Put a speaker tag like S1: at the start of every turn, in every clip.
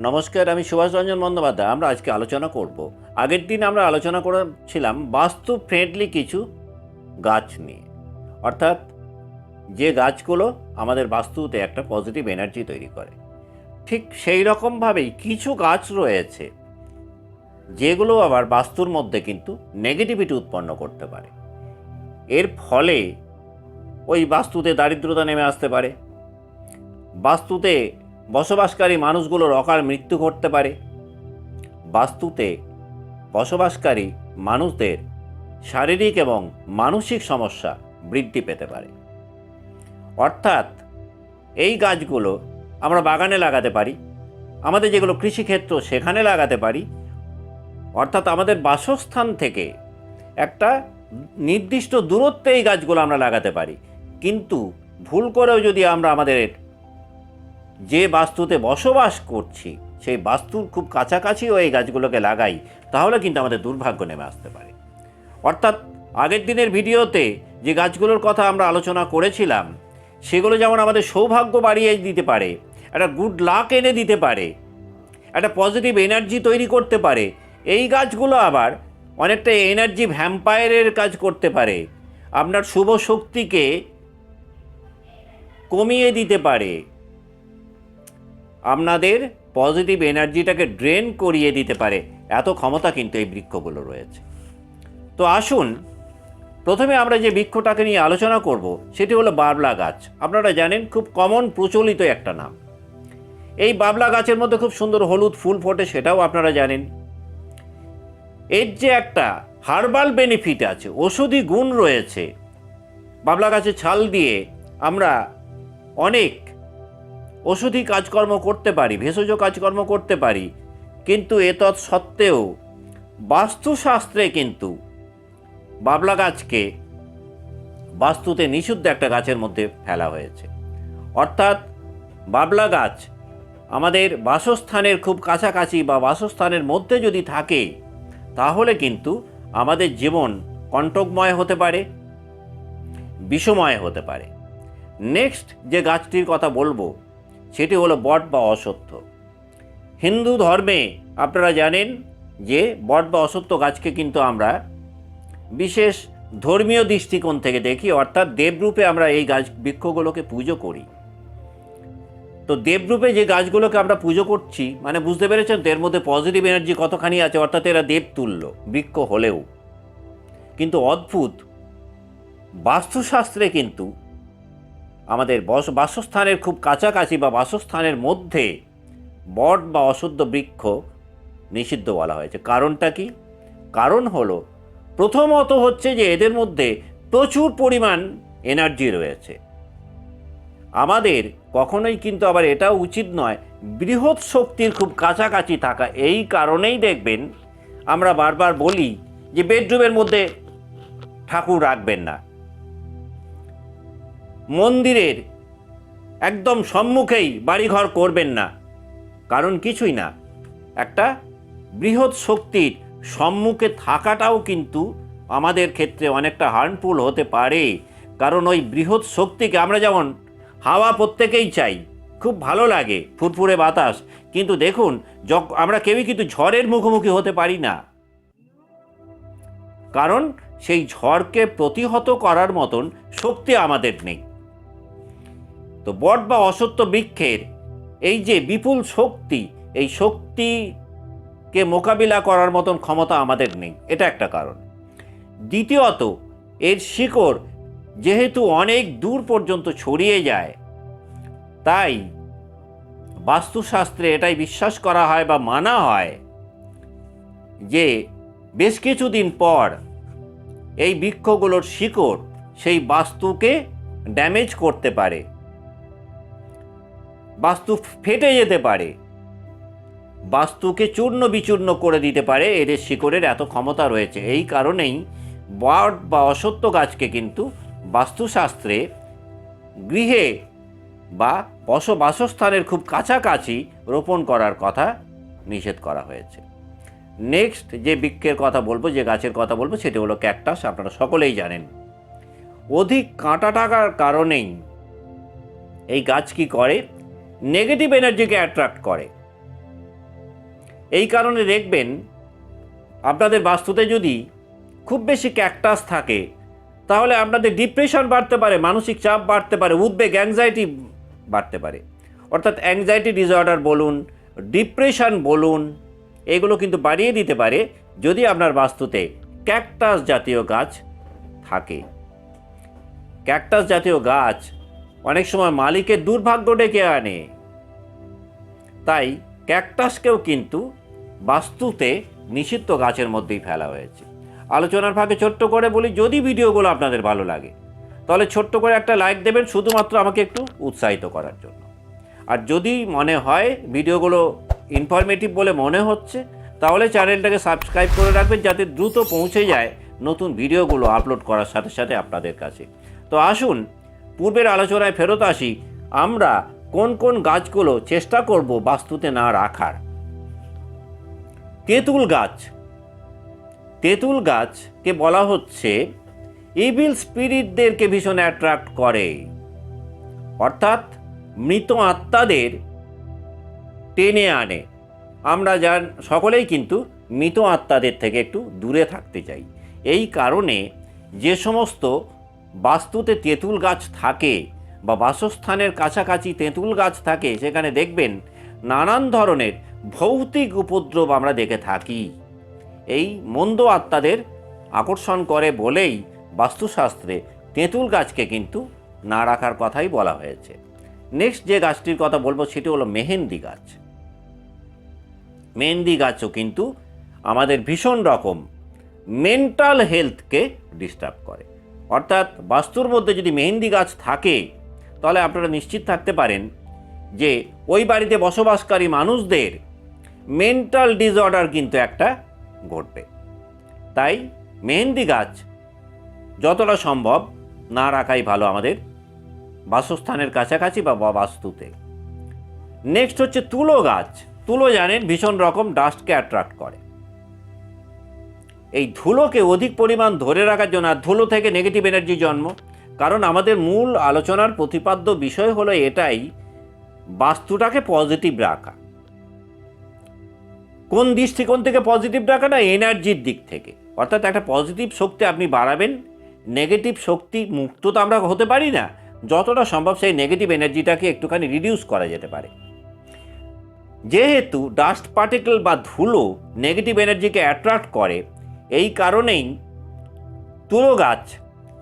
S1: নমস্কার, আমি সুভাষ রঞ্জন বন্দ্যোপাধ্যায়। আমরা আজকে আলোচনা করব। আগের দিন আমরা আলোচনা করেছিলাম বাস্তু ফ্রেন্ডলি কিছু গাছ নিয়ে। অর্থাৎ যে গাছগুলো আমাদের বাস্তুতে একটা পজিটিভ এনার্জি তৈরি করে। ঠিক সেই রকমভাবেই কিছু গাছ রয়েছে যেগুলো আবার বাস্তুর মধ্যে কিন্তু নেগেটিভিটি উৎপন্ন করতে পারে। এর ফলে ওই বাস্তুতে দারিদ্রতা নেমে আসতে পারে। বাস্তুতে বসবাসকারী মানুষগুলোর অকাল মৃত্যু ঘটতে পারে। বাস্তুতে বসবাসকারী মানুষদের শারীরিক এবং মানসিক সমস্যা বৃদ্ধি পেতে পারে। অর্থাৎ এই গাছগুলো আমরা বাগানে লাগাতে পারি, আমাদের যেগুলো কৃষিক্ষেত্র সেখানে লাগাতে পারি। অর্থাৎ আমাদের বাসস্থান থেকে একটা নির্দিষ্ট দূরত্বে এই গাছগুলো আমরা লাগাতে পারি। কিন্তু ভুল করেও যদি আমরা আমাদের যে বাস্তুতে বসবাস করছি, সেই বাস্তুর খুব কাছাকাছিও এই গাছগুলোকে লাগাই, তাহলে কিন্তু আমাদের দুর্ভাগ্য নেমে আসতে পারে। অর্থাৎ আগের দিনের ভিডিওতে যে গাছগুলোর কথা আমরা আলোচনা করেছিলাম, সেগুলো যেমন আমাদের সৌভাগ্য বাড়িয়ে দিতে পারে, একটা গুড লাক এনে দিতে পারে, একটা পজিটিভ এনার্জি তৈরি করতে পারে, এই গাছগুলো আবার অনেকটা এনার্জি ভ্যাম্পায়ারের কাজ করতে পারে, আপনার শুভ শক্তিকে কমিয়ে দিতে পারে আপনাদের পজিটিভ এনার্জিটাকে ড্রেন করিয়ে দিতে পারে। এত ক্ষমতা কিন্তু এই বৃক্ষগুলো রয়েছে। তো আসুন, প্রথমে আমরা যে বৃক্ষটাকে নিয়ে আলোচনা করব, সেটি হলো বাবলা গাছ। আপনারা জানেন, খুব কমন প্রচলিত একটা নাম। এই বাবলা গাছের মধ্যে খুব সুন্দর হলুদ ফুল ফোটে, সেটাও আপনারা জানেন। এর যে একটা হার্বাল বেনিফিট আছে, ওষুধি গুণ রয়েছে। বাবলা গাছের ছাল দিয়ে আমরা অনেক ওষুধি কাজকর্ম করতে পারি, ভেষজ কাজকর্ম করতে পারি, কিন্তু এতৎ সত্ত্বেও বাস্তুশাস্ত্রে কিন্তু বাবলা গাছকে বাস্তুতে নিষিদ্ধ একটা গাছের মধ্যে ফেলা হয়েছে। অর্থাৎ বাবলা গাছ আমাদের বাসস্থানের খুব কাছাকাছি বা বাসস্থানের মধ্যে যদি থাকে, তাহলে কিন্তু আমাদের জীবন কণ্টকময় হতে পারে, বিষময় হতে পারে। নেক্সট যে গাছটির কথা বলব সেটি হলো বট বা অসত্য। হিন্দু ধর্মে আপনারা জানেন যে বট বা অসত্য গাছকে কিন্তু আমরা বিশেষ ধর্মীয় দৃষ্টিকোণ থেকে দেখি, অর্থাৎ দেবরূপে আমরা এই গাছ বৃক্ষগুলোকে পুজো করি। তো দেবরূপে যে গাছগুলোকে আমরা পুজো করছি মানে বুঝতে পেরেছেন এর মধ্যে পজিটিভ এনার্জি কতখানি আছে, অর্থাৎ এরা দেবতুল্য, বৃক্ষ হলেও। কিন্তু অদ্ভুত, বাস্তুশাস্ত্রে কিন্তু আমাদের বস, বাসস্থানের খুব কাছাকাছি বা বাসস্থানের মধ্যে বট বা অশুদ্ধ বৃক্ষ নিষিদ্ধ বলা হয়েছে। কারণটা কি? কারণ হলো, প্রথমত হচ্ছে যে এদের মধ্যে প্রচুর পরিমাণ এনার্জি রয়েছে। আমাদের কখনোই কিন্তু আবার এটাও উচিত নয়, বৃহৎ শক্তির খুব কাছাকাছি থাকা। এই কারণেই দেখবেন, আমরা বারবার বলি যে বেডরুমের মধ্যে ঠাকুর রাখবেন না। মন্দিরের একদম সম্মুখেই বাড়িঘর করবেন না। কারণ কিছুই না। একটা বৃহৎ শক্তির সম্মুখে থাকাটাও কিন্তু আমাদের ক্ষেত্রে অনেকটা হার্মফুল হতে পারে। কারণ ওই বৃহৎ শক্তিকে আমরা যেমন হাওয়া প্রত্যেকেই চাই, খুব ভালো লাগে ফুরফুরে বাতাস। কিন্তু দেখুন আমরা কেউই কিন্তু ঝড়ের মুখোমুখি হতে পারি না। কারণ সেই ঝড়কে প্রতিহত করার মতন শক্তি আমাদের নেই। তো বট বা অসত্য বৃক্ষের এই যে বিপুল শক্তি, এই শক্তিকে মোকাবিলা করার মতন ক্ষমতা আমাদের নেই, এটা একটা কারণ। দ্বিতীয়ত, এর শিকড় যেহেতু অনেক দূর পর্যন্ত ছড়িয়ে যায়, তাই বাস্তুশাস্ত্রে এটাই বিশ্বাস করা হয় বা মানা হয় যে বেশ কিছুদিন পর এই বৃক্ষগুলোর শিকড় সেই বাস্তুকে ড্যামেজ করতে পারে। বাস্তু ফেটে যেতে পারে। বাস্তুকে চূর্ণ বিচূর্ণ করে দিতে পারে, এদের শিকড়ের এত ক্ষমতা রয়েছে। এই কারণেই বট বা অসত্য গাছকে কিন্তু বাস্তুশাস্ত্রে গৃহে বা বস বাসস্থানের খুব কাছাকাছি রোপণ করার কথা নিষেধ করা হয়েছে। নেক্সট যে বৃক্ষের কথা বলব, যে গাছের কথা বলব, সেটি হলো ক্যাকটাস, আপনারা সকলেই জানেন। অধিক কাঁটা টাকার কারণেই এই গাছ কি করে? নেগেটিভ এনার্জিকে অ্যাট্রাক্ট করে। এই কারণে দেখবেন, আপনাদের বাস্তুতে যদি খুব বেশি ক্যাকটাস থাকে, তাহলে আপনাদের ডিপ্রেশন বাড়তে পারে, মানসিক চাপ বাড়তে পারে, উদ্বেগ অ্যাংজাইটি বাড়তে পারে। অর্থাৎ অ্যাংজাইটি ডিসঅর্ডার বলুন ডিপ্রেশন বলুন, এগুলো কিন্তু বাড়িয়ে দিতে পারে যদি আপনার বাস্তুতে ক্যাকটাস জাতীয় গাছ থাকে। ক্যাকটাস জাতীয় গাছ অনেক সময় মালিকের দুর্ভাগ্য ডেকে আনে। তাই ক্যাকটাসকেও কিন্তু বাস্তুতে নিষিদ্ধ গাছের মধ্যেই ফেলা হয়েছে। আলোচনার ফাঁকে ছোট্ট করে বলি, যদি ভিডিওগুলো আপনাদের ভালো লাগে, তাহলে ছোট্ট করে একটা লাইক দেবেন শুধুমাত্র আমাকে একটু উৎসাহিত করার জন্য। আর যদি মনে হয় ভিডিওগুলো ইনফরমেটিভ বলে মনে হচ্ছে, তাহলে চ্যানেলটাকে সাবস্ক্রাইব করে রাখবেন যাতে দ্রুত পৌঁছে যায় নতুন ভিডিওগুলো আপলোড করার সাথে সাথে আপনাদের কাছে। তো আসুন পূর্বের আলোচনায় ফেরত আসি, আমরা কোন কোন গাছগুলো চেষ্টা করব বাস্তুতে না রাখার। তেঁতুল গাছ। তেঁতুল গাছকে বলা হচ্ছে, ইভিল স্পিরিটদেরকে ভীষণ অ্যাট্রাক্ট করে। অর্থাৎ মৃত আত্মাদের টেনে আনে। আমরা যান সকলেই কিন্তু মৃত আত্মাদের থেকে একটু দূরে থাকতে চাই। এই কারণে যে সমস্ত বাস্তুতে তেঁতুল গাছ থাকে বা বাসস্থানের কাছাকাছি তেঁতুল গাছ থাকে, সেখানে দেখবেন নানান ধরনের ভৌতিক উপদ্রব আমরা দেখে থাকি। এই মন্দ আত্মাদের আকর্ষণ করে বলেই বাস্তুশাস্ত্রে তেঁতুল গাছকে কিন্তু না রাখার কথাই বলা হয়েছে। নেক্সট যে গাছটির কথা বলব, সেটি হলো মেহেন্দি গাছ। মেহেন্দি গাছও কিন্তু আমাদের ভীষণ রকম মেন্টাল হেলথকে ডিস্টার্ব করে। অর্থাৎ বাস্তুর মধ্যে যদি মেহেন্দি গাছ থাকে, তাহলে আপনারা নিশ্চিত থাকতে পারেন যে ওই বাড়িতে বসবাসকারী মানুষদের মেন্টাল ডিসঅর্ডার কিন্তু একটা ঘটবে। তাই মেহেন্দি গাছ যতটা সম্ভব না রাখাই ভালো আমাদের বাসস্থানের কাছাকাছি বা বাস্তুতে। নেক্সট হচ্ছে তুলো গাছ। তুলো জানেন ভীষণ রকম ডাস্টকে অ্যাট্রাক্ট করে। এই ধুলোকে অধিক পরিমাণ ধরে রাখার জন্য, আর ধুলো থেকে নেগেটিভ এনার্জি জন্ম। কারণ আমাদের মূল আলোচনার প্রতিপাদ্য বিষয় হলো এটাই, বাস্তুটাকে পজিটিভ রাখা। কোন দৃষ্টিকোণ থেকে পজিটিভ রাখা না এনার্জির দিক থেকে। অর্থাৎ একটা পজিটিভ শক্তি আপনি বাড়াবেন নেগেটিভ শক্তি মুক্ত তো আমরা হতে পারি না, যতটা সম্ভব সেই নেগেটিভ এনার্জিটাকে একটুখানি রিডিউস করা যেতে পারে। যেহেতু ডাস্ট পার্টিকেল বা ধুলো নেগেটিভ এনার্জিকে অ্যাট্রাক্ট করে এই কারণেই তুলো গাছ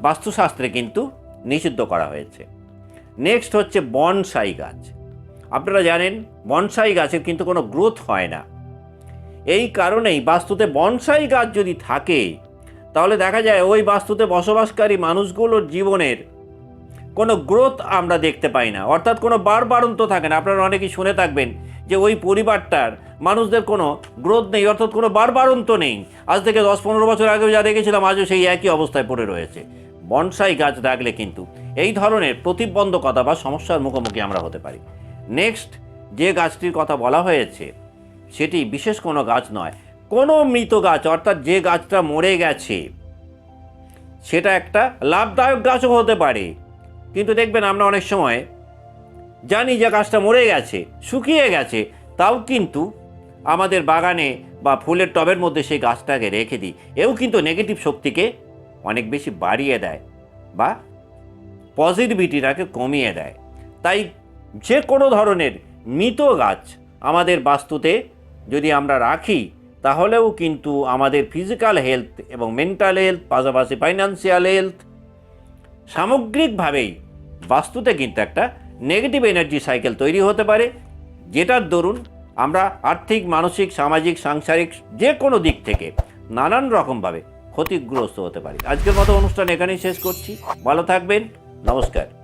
S1: বাস্তুশাস্ত্রে কিন্তু নিষিদ্ধ করা হয়েছে। নেক্সট হচ্ছে বনসাই গাছ। আপনারা জানেন, বনসাই গাছের কিন্তু কোনো গ্রোথ হয় না। এই কারণেই বাস্তুতে বনসাই গাছ যদি থাকে, তাহলে দেখা যায় ওই বাস্তুতে বসবাসকারী মানুষগুলোর জীবনের কোনো গ্রোথ আমরা দেখতে পাই না। অর্থাৎ কোনো বাড়বাড়ন্ত থাকে না। আপনারা অনেকেই শুনে থাকবেন যে ওই পরিবারটার মানুষদের কোনো গ্রোথ নেই, অর্থাৎ কোনো বাড়বাড়ন্ত নেই। আজ থেকে দশ পনেরো বছর আগেও যা দেখেছিলাম, আজও সেই একই অবস্থায় পড়ে রয়েছে। বনসাই গাছ রাখলে কিন্তু এই ধরনের প্রতিবন্ধকতা বা সমস্যার মুখোমুখি আমরা হতে পারি। নেক্সট যে গাছটির কথা বলা হয়েছে, সেটি বিশেষ কোনো গাছ নয়, কোনো মৃত গাছ, অর্থাৎ যে গাছটা মরে গেছে, সেটা একটা লাভদায়ক গাছও হতে পারে। কিন্তু দেখবেন আমরা অনেক সময় জানি যে গাছটা মরে গেছে, শুকিয়ে গেছে, তাও কিন্তু আমাদের বাগানে বা ফুলের টবের মধ্যে সেই গাছটাকে রেখে দিই। এও কিন্তু নেগেটিভ শক্তিকে অনেক বেশি বাড়িয়ে দেয় বা পজিটিভিটিটাকে কমিয়ে দেয়। তাই যে কোনো ধরনের মৃত গাছ আমাদের বাস্তুতে যদি আমরা রাখি, তাহলেও কিন্তু আমাদের ফিজিক্যাল হেলথ এবং মেন্টাল হেলথ পাশাপাশি ফাইন্যান্সিয়াল হেলথ সামগ্রিকভাবেই বাস্তুতে কিন্তু একটা নেগেটিভ এনার্জি সাইকেল তৈরি হতে পারে, যেটার দরুন আমরা আর্থিক, মানসিক, সামাজিক, সাংসারিক যে কোনো দিক থেকে নানান রকমভাবে ক্ষতিগ্রস্ত হতে পারি। আজকের মতো অনুষ্ঠান এখানেই শেষ করছি। ভালো থাকবেন। নমস্কার।